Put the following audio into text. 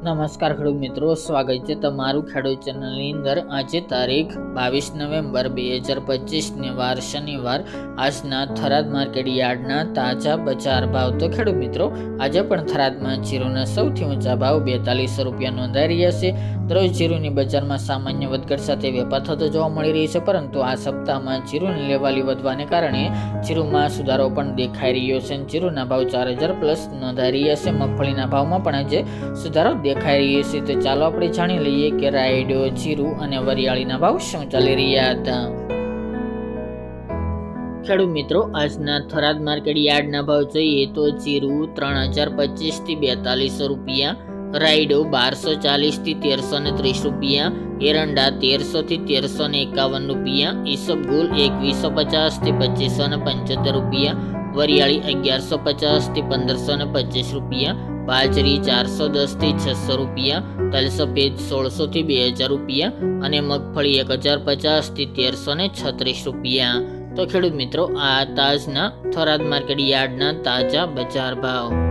નમસ્કાર ખેડૂત મિત્રો, સ્વાગત છે તમારું ખેડૂત ચેનલની અંદર. આજે તારીખ બાવીસ નવેમ્બર બે હજાર પચીસને વાર શનિવાર. આજના થરાદ માર્કેટ યાર્ડના તાજા બજાર ભાવ. તો ખેડૂત મિત્રો, આજે પણ થરાદમાં જીરુના સૌથી ઊંચા ભાવ બેતાલીસો રૂપિયા નોંધાઈ રહ્યા છે. દરરોજ જીરુની બજારમાં સામાન્ય વધઘટ સાથે વેપાર થતો જોવા મળી રહી છે, પરંતુ આ સપ્તાહમાં જીરુની લેવાલી વધવાને કારણે જીરુમાં સુધારો પણ દેખાઈ રહ્યો છે. જીરુના ભાવ ચાર હજાર પ્લસ નોંધાઈ રહ્યા છે. મગફળીના ભાવમાં પણ આજે સુધારો દેખાઈ રહ્યું છે તો ચાલો આપણે જાણી લઈએ કે રાયડો, જીરું અને વરિયાળીના ભાવ શું ચાલી રહ્યા હતા. ખેડૂત મિત્રો, આજના થરાદ માર્કેટ યાર્ડના ભાવ જોઈએ તો જીરું ત્રણ હજાર પચીસથી બેતાલીસો રૂપિયા, રાયડો બારસો ચાલીસથી તેરસો ને ત્રીસ રૂપિયા, એરંડા તેરસોથી તેરસો ને એકાવન રૂપિયા ઈસબગુલ એકવીસો પચાસથી પચીસો ને પંચોતેર રૂપિયા વરિયાળી અગિયારસો પચાસથી પંદરસો ને પચીસ રૂપિયા બાજરી ચારસો દસથી છસો રૂપિયા તલ સફેદ સોળસોથી બે હજાર રૂપિયા અને મગફળી એક હજાર પચાસથી તેરસો ને છત્રીસ રૂપિયા. તો ખેડૂત મિત્રો, આ તાજના થરાદ માર્કેટ યાર્ડના તાજા બજાર ભાવ.